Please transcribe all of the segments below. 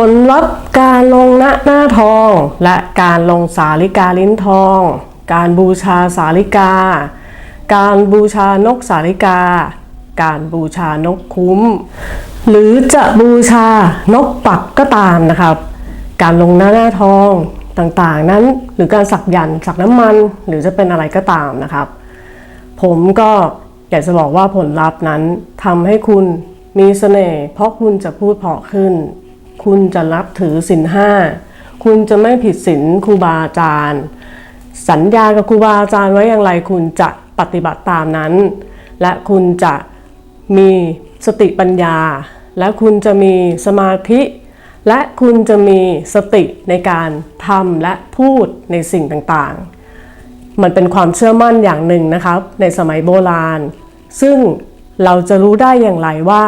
ผลลัพธ์การลงหน้าหน้าทอง และการลงสาลิกาลิ้นทอง การบูชาสาลิกา การบูชานกสาลิกา การบูชานกคุ้ม หรือจะบูชานกปักก็ตามนะครับ การลงหน้าหน้าทองต่างๆ นั้นหรือการสักยันต์สักน้ำมันหรือจะเป็นอะไรก็ตามนะครับ ผมก็อยากจะบอกว่าผลลัพธ์นั้นทำให้คุณมีเสน่ห์เพราะคุณจะพูดเพราะขึ้น คุณจะรับถือศีลห้า คุณจะไม่ผิดศีลครูบาอาจารย์ สัญญากับครูบาอาจารย์ไว้อย่างไร คุณจะปฏิบัติตามนั้น และคุณจะมีสติปัญญา และคุณจะมีสมาธิ และคุณจะมีสติในการทำและพูดในสิ่งต่างๆ มันเป็นความเชื่อมั่นอย่างหนึ่งนะครับ ในสมัยโบราณ ซึ่งเราจะรู้ได้อย่างไรว่า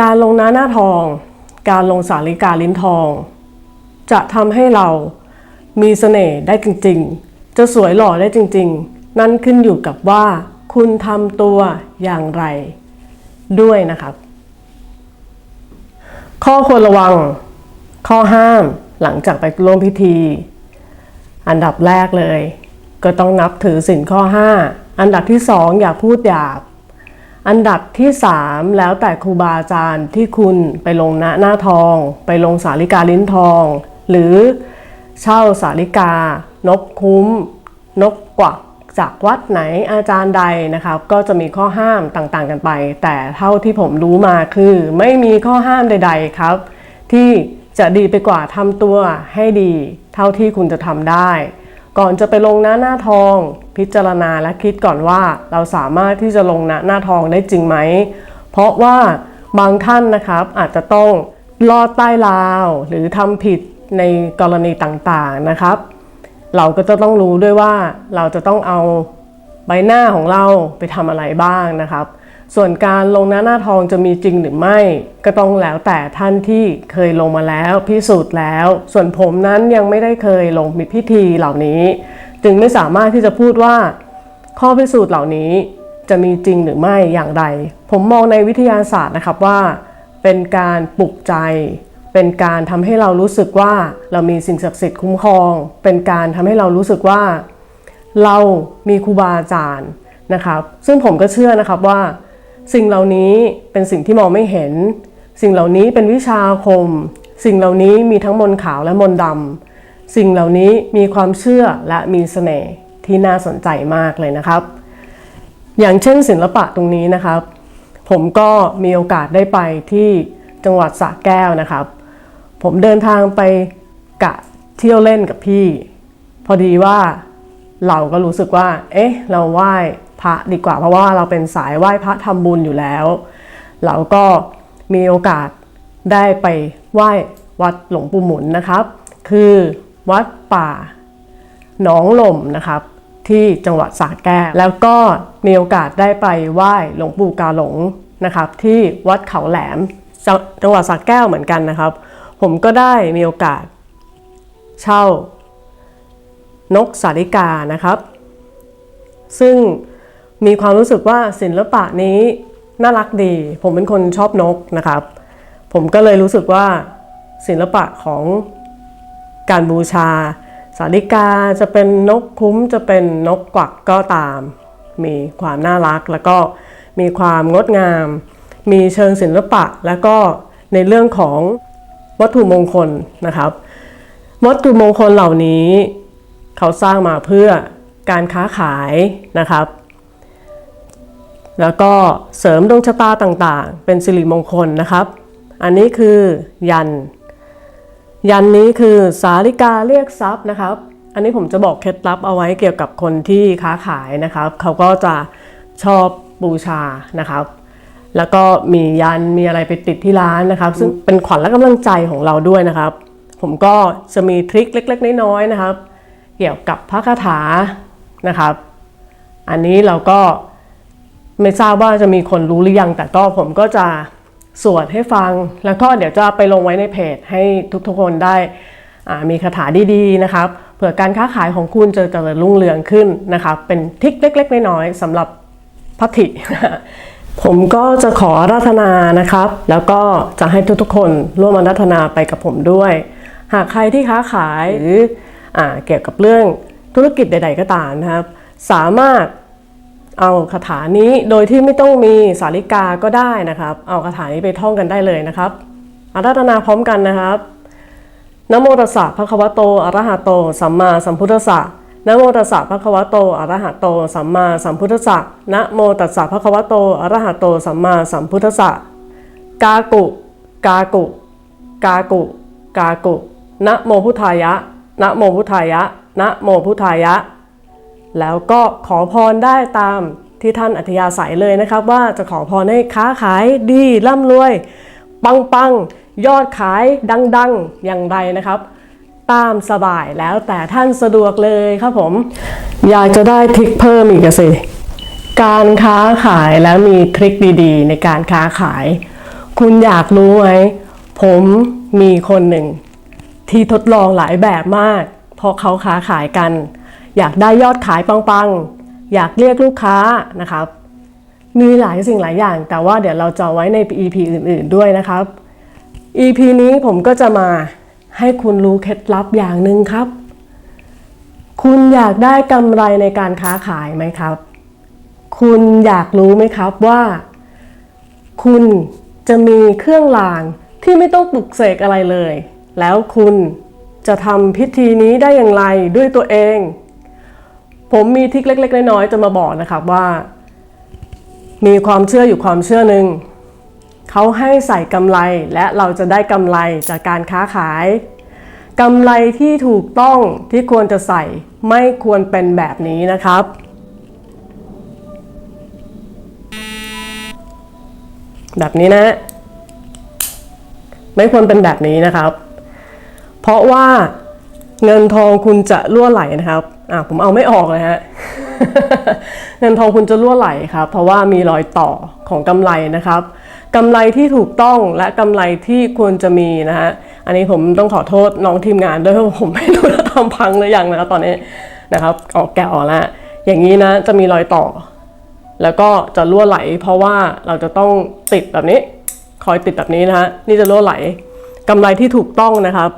การลงหน้าหน้าทอง การลงสาลิกาลิ้นทอง จะทำให้เรามีเสน่ห์ได้จริงๆ จะสวยหล่อได้จริงๆ นั่นขึ้นอยู่กับว่า คุณทำตัวอย่างไร ด้วยนะครับ ข้อควรระวัง ข้อห้ามหลังจากไปร่วมพิธี อันดับแรกเลย ก็ต้องนับถือสินข้อ 5 อันดับที่ 2 อย่าพูดหยาบ อันดับที่ 3 แล้วแต่ครูบาอาจารย์ที่คุณไปลงหน้าหน้าทอง ไปลงสาลิกาลิ้นทอง หรือเช่าสาลิกา นกคุ้ม นกกวักจากวัดไหนอาจารย์ใดนะครับ ก็จะมีข้อห้ามต่างๆกันไป แต่เท่าที่ผมรู้มาคือ ไม่มีข้อห้ามใด ๆครับ ที่จะดีไปกว่าทำตัวให้ดี เท่าที่คุณจะทำได้ ก่อนจะไปลงหน้าหน้าทอง พิจารณาและคิดก่อนว่าเราสามารถที่จะลงหน้าหน้าทองได้จริงไหม เพราะว่าบางท่านนะครับอาจจะต้องลอดใต้ราว หรือทำผิดในกรณีต่างๆนะครับ เราก็จะต้องรู้ด้วยว่าเราจะต้องเอาใบหน้าของเราไปทำอะไรบ้างนะครับ ส่วนการลงหน้าหน้าทองจะมีจริงหรือไม่ ก็ต้องแล้วแต่ท่านที่เคยลงมาแล้วพิสูจน์แล้ว ส่วนผมนั้นยังไม่ได้เคยลงมีพิธีเหล่านี้ จึงไม่สามารถที่จะพูดว่า ข้อพิสูจน์เหล่านี้จะมีจริงหรือไม่อย่างไร ผมมองในวิทยาศาสตร์นะครับว่า เป็นการปลุกใจ เป็นการทำให้เรารู้สึกว่าเรามีสิ่งศักดิ์สิทธิ์คุ้มครอง เป็นการทำให้เรารู้สึกว่า เรามีครูบาอาจารย์นะครับซึ่งผมก็เชื่อนะครับว่า สิ่งเหล่านี้เป็นสิ่งที่มองไม่เห็น สิ่งเหล่านี้เป็นวิชาคม สิ่งเหล่านี้มีทั้งมนขาวและมนดำ สิ่งเหล่านี้มีความเชื่อและมีเสน่ห์ที่น่าสนใจมากเลยนะครับ อย่างเช่นศิลปะตรงนี้นะครับ ผมก็มีโอกาสได้ไปที่จังหวัดสระแก้วนะครับ ผมเดินทางไปกะเที่ยวเล่นกับพี่ พอดีว่าเราก็รู้สึกว่า เอ๊ะ เราไหว้พระดีกว่าเพราะว่าเราเป็นสายไหว้พระทำบุญอยู่แล้ว เราก็มีโอกาสได้ไปไหว้วัดหลวงปู่หมุนนะครับ คือ วัดป่า หนองลมนะครับ ที่จังหวัดสระแก้วแล้วก็มีโอกาสได้ไปไหว้หลวงปู่กาหลงนะครับ ที่วัดเขาแหลมจจังหวัดสระแก้วเหมือนกันนะครับ ผมก็ได้มีโอกาสเช่านกสาริกานะครับ ซึ่งมีความรู้สึกว่าศิลปะนี้น่ารักดี ผมเป็นคนชอบนกนะครับ ผมก็เลยรู้สึกว่าศิลปะของ การบูชา สาลิกาจะเป็นนกคุ้มจะเป็นนกกวักก็ตาม มีความน่ารักแล้วก็มีความงดงาม มีเชิงศิลปะ แล้วก็ในเรื่องของวัตถุมงคลนะครับ วัตถุมงคลเหล่านี้ เขาสร้างมาเพื่อการค้าขายนะครับ แล้วก็เสริมดวงชะตาต่างๆ เป็นสิริมงคลนะครับ อันนี้คือยัน ยันนี้คือสาลิกาเรียกทรัพย์นะครับ อันนี้ผมจะบอกเคล็ดลับเอาไว้เกี่ยวกับคนที่ค้าขายนะครับ เขาก็จะชอบบูชานะครับ แล้วก็มียันมีอะไรไปติดที่ร้านนะครับ ซึ่งเป็นขวัญและกำลังใจของเราด้วยนะครับ ผมก็จะมีทริคเล็ก ๆ น้อยๆนะครับ เกี่ยวกับพระคาถานะครับ อันนี้เราก็ไม่ทราบว่าจะมีคนรู้หรือยัง แต่ก็ผมก็จะ สวดให้ฟัง แล้วก็เดี๋ยวจะไปลงไว้ในเพจให้ทุกๆคนได้มีคาถาดีๆนะครับเผื่อการค้าขายของคุณจะเจริญรุ่งเรืองขึ้นนะครับเป็นทิคเล็ก ๆ น้อยๆสำหรับพัทธิผมก็จะขอราธนานะครับ แล้วก็จะให้ทุกๆ คนร่วมอาราธนาไปกับผมด้วย หากใครที่ค้าขายหรืออเกี่ยวกับเรื่องธุรกิจใด ๆ ก็ตามนะครับ สามารถ เอาคาถานี้โดยที่ไม่ต้องมีสาริกาก็ได้นะครับ เอาคาถานี้ไปท่องกันได้เลยนะครับอาราธนาพร้อมกันนะครับนะโมตัสสะภะคะวะโตอะระหะโต สัมมาสัมพุทธัสสะนะโมตัสสะภะคะวะโตอะระหะโต สัมมาสัมพุทธัสสะนะโมตัสสะภะคะวะโตอะระหะโต สัมมาสัมพุทธัสสะกากุ กากุ กากุ กากุนะโมพุทธายะนะโมพุทธายะนะโมพุทธายะ แล้วก็ขอพรได้ตามที่ท่านอัธยาศัยเลยนะครับ ว่าจะขอพรให้ค้าขายดีร่ำรวย ปังปังๆยอดขายดัง ๆ อย่างไรนะครับ ตามสบายแล้วแต่ท่านสะดวกเลยครับผม อยากจะได้ทริคเพิ่มอีกสิ การค้าขายแล้วมีทริคดีๆ ในการค้าขาย คุณอยากรู้ไหมผมมีคนหนึ่ง ที่ทดลองหลายแบบมาก เพราะเขาค้าขายกัน อยากได้ยอดขายปังๆ อยากเรียกลูกค้านะครับ มีหลายสิ่งหลายอย่าง แต่ว่าเดี๋ยวเราจะเอาไว้ใน EP อื่น ๆด้วยนะครับ EP นี้ผมก็จะมาให้คุณรู้เคล็ดลับอย่างหนึ่งครับ คุณอยากได้กำไรในการค้าขายไหมครับ คุณอยากรู้ไหมครับว่า คุณจะมีเครื่องรางที่ไม่ต้องปลุกเสกอะไรเลย แล้วคุณจะทำพิธีนี้ได้อย่างไรด้วยตัวเอง ผมมีทริคเล็ก ๆ น้อยๆจะมาบอกนะครับว่า มีความเชื่ออยู่ความเชื่อหนึ่งเขาให้ใส่กำไรและเราจะได้กำไรจากการค้าขายกำไรที่ถูกต้องที่ควรจะใส่ไม่ควรเป็นแบบนี้นะครับ แบบนี้นะ ไม่ควรเป็นแบบนี้นะครับ เพราะว่าเงินทองคุณจะรั่วไหลนะครับ อะผมเอาไม่ออกเลยฮะ เงินทองคุณจะรั่วไหลครับ เพราะว่ามีรอยต่อของกำไรนะครับกำไรที่ถูกต้องและกำไรที่ควรจะมีนะฮะ อันนี้ผมต้องขอโทษน้องทีมงานด้วยเพราะผมไม่รู้จะทำพังหรือยังนะตอนนี้นะครับ ออกแกะออกแล้วอย่างนี้นะจะมีรอยต่อ แล้วก็จะรั่วไหล เพราะว่าเราจะต้องติดแบบนี้ คอยติดแบบนี้นะฮะ นี่จะรั่วไหลกำไรที่ถูกต้องนะครับ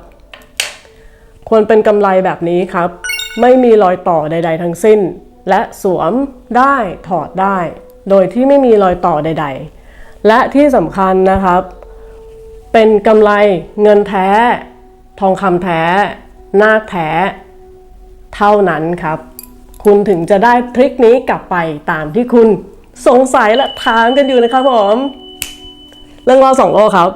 ควรเป็นกำไรแบบนี้ครับ ไม่มีรอยต่อใด ๆ ทั้งสิ้น และสวมได้ถอดได้ โดยที่ไม่มีรอยต่อใด ๆ และที่สำคัญนะครับ เป็นกำไรเงินแท้ ทองคำแท้ นาคแท้ เท่านั้นครับ คุณถึงจะได้ทริคนี้กลับไปตามที่คุณสงสัยและถามกันอยู่นะครับผม เรื่องเล่าสองโลกครับ